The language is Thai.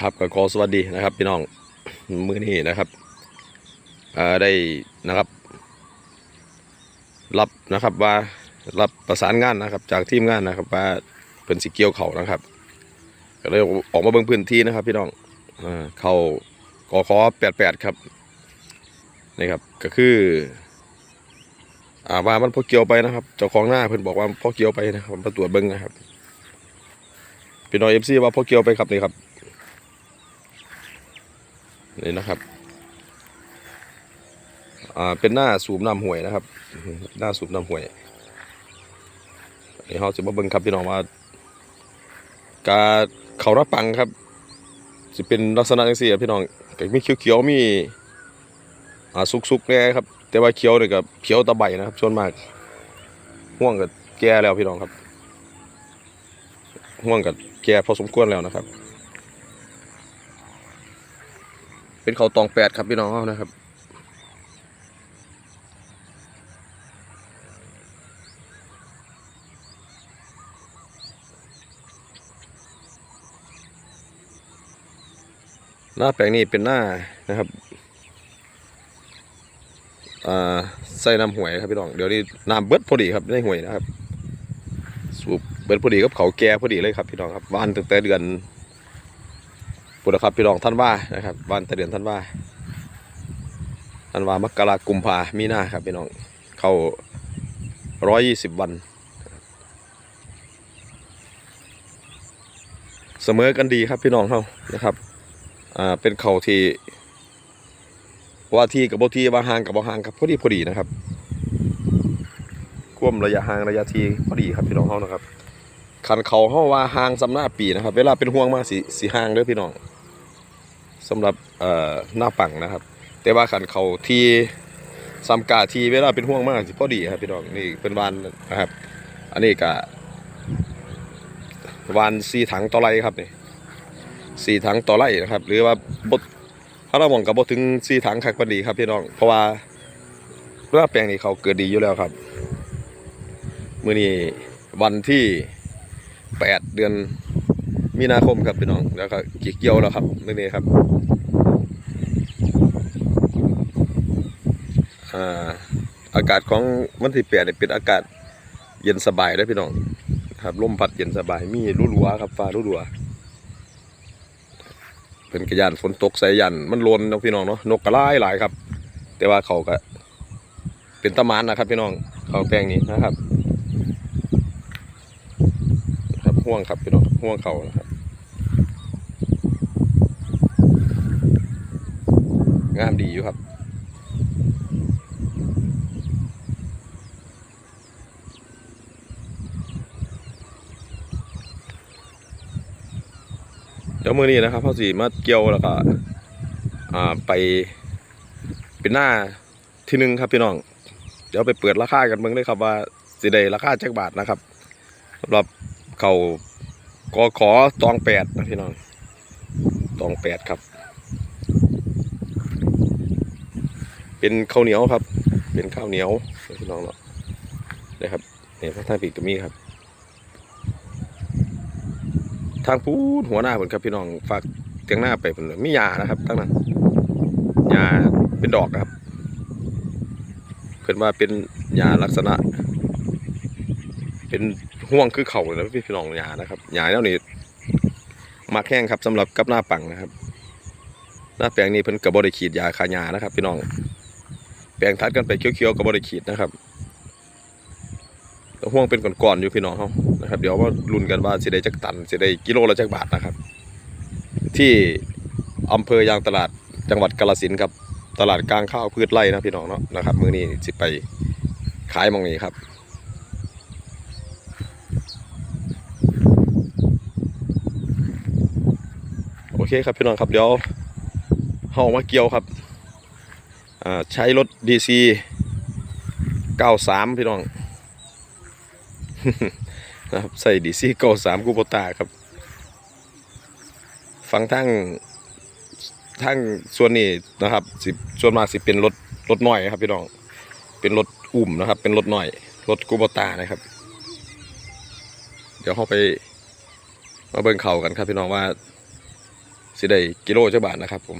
ครับก็ขอสวัสดีนะครับ พี่น้องมื้อนี้นะครับได้นะครับ รับนะครับว่ารับประสานงานนะครับ จากทีมงานนะครับ ว่าเป็นสิเกี่ยวเขานะครับก็เลยออกมาเบิ่งพื้นที่นะครับ พี่น้องอเขากอขอแปดแปดครับนี่ครับก็คืออ่าว่ามันพอเกี่ยวไปนะครับเจ้าของหน้าเพิ่นบอกว่าพอเกี่ยวไปนะครับมาตรวจเบิ่งนะครับพี่น้องเอฟซีว่าพอเกี่ยวไปครับนี่ครับ นี่นะครับอ่าเป็นหน้าสูบน้ำห่วยนะครับ หน้าสูบน้ำห่วยนี่เขาจะมาเบิ่งครับพี่น้องว่าการเขารับปังครับจะเป็นลักษณะจังซี่ครับพี่น้องก็มีเขียวๆมีอ่าสุกๆแน่ครับ แต่ว่าเขียวเนี่กับเขียวตะไบนะครับส่วนมากห่วงกับแก่แล้วพี่น้องครับห่วงกับแก่พอสมควรแล้วนะครับ เป็นเขาตองแปดครับพี่น้องเขานะครับ หน้าแปลงนี้เป็นหน้านะครับอ่าใส่น้ำหวยครับพี่น้องเดี๋ยวนี้น้ำเบิดพอดีครับในหวยนะครับ สูบเบิดพอดีกับเขาแก่พอดีเลยครับพี่น้องครับวานตั้งแต่เดือน ปุระครับพี่น้องท่านว่านะครับวานต่เดือนท่านว่าท่านว่ามกรากุมภามีหน้าครับพี่น้องเข้าร้อยยี่สิบวัน เสมอกันดีครับพี่น้องเขานะครับอ่าเป็นเขาที่ว่าที่กับบ่ที่ว่าห่างกับบ่ห่างครับพอดีพอดีนะครับควมระยะห่างระยะทีพอดีครับพี่น้องเฮานะครับคันเขาเฮาว่าห่างสำหน้าปีนะครับ เวลาเป็นห่วงมาสิสิห่างเด้อพี่น้อง สำหรับหน้าปังนะครับ แต่ว่าคันเขาที่ซ้ำกาทีเวลาเป็นห่วงมากสิพอดีครับพี่น้องนี่เป็นวานนะครับ อันนี้ก็วานสี่ถังต่อไรครับนี่สี่ถังต่อไรนะครับ หรือว่าบดถ้าเรามองกับบถึงซีถังคักพอดีครับพี่น้องเพราะว่าเรือแปลงนี้เขาเกิดดีอยู่แล้วครับมื้อนี้วันที่แปดเดือน มีนาคมครับพี่น้องแล้วก็กีเกี่ยวแล้วครับมื้อนี้ครับอ่าอากาศของวันที่แปดเนี่ยเป็นอากาศเย็นสบายเลยพี่น้องครับลมพัดเย็นสบายมีรูรัวครับฟ้ารูรัวเป็นกระยานฝนตกใส่ยันมันลนนะพี่น้องเนาะนกกระไล่หลายครับ แต่ว่าเขาก็ เป็นตะมานนะครับ พี่น้องเขาแปลงนี้นะครับ ครับห่วงครับพี่น้องห่วงเขานะครับ งามดีอยู่ครับ เดี๋ยวมือนี้นะครับเขาสีมาเกี่ยวแล้วก็อ่าไปเป็นหน้าที่หนึ่งครับพี่น้อง เดี๋ยวไปเปิดราคากันเบิ่งเลยครับว่าสิได้ราคาจักบาทนะครับสำหรับเขาก็ขอตองแปดนะพี่น้องตองแปดครับ เป็นข้าวเหนียวครับ เป็นข้าวเหนียวพี่น้องเนาะนะครับเนี่ยพระท่านปีกก็มีครับ ทางพูดหัวหน้าผมครับพี่น้องฝากเตียงหน้าไปผมมียานะครับทั้งนั้นยาเป็นดอกครับเพิ่นว่าเป็นยาลักษณะ เป็นห่วงคือเข่าเลยนะพี่พี่น้องยานะครับยาแล้วนี่มาแข้งครับสำหรับกับหน้าปังนะครับ หน้าแปลงนี้เพิ่นกับบริขีดยาคายานะครับ พี่น้อง แปลงทัดกันไปเคี้ยวๆกับบริขีดนะครับห่วงเป็นก้อนๆอยู่พี่น้องเขานะครับ เดี๋ยวว่าลุ้นกันว่าสิได้จักตันสิได้กิโลละจักบาทนะครับ ที่อำเภอยางตลาดจังหวัดกาฬสินครับ ตลาดกลางข้าวพืชไร่นะพี่น้องเนาะนะครับ มื้อนี้สิไปขายมองนี้ครับโอเคครับพี่น้องครับเดี๋ยวเฮามาเกี่ยวครับ ใช้รถ DC 93พี่น้องนะครับใส่ดีซีเก้าสามกูโบตาครับ ฟังทั้งทั้งส่วนนี้นะครับสิส่วนมากสิเป็นรถรถน้อยครับพี่น้อง เป็นรถอุ่มนะครับ เป็นรถน้อยรถกูโบตานะครับ เดี๋ยวเข้าไปมาเบิ่งเข่ากันครับพี่น้องว่าสิได้กิโลจักบาทนะครับผม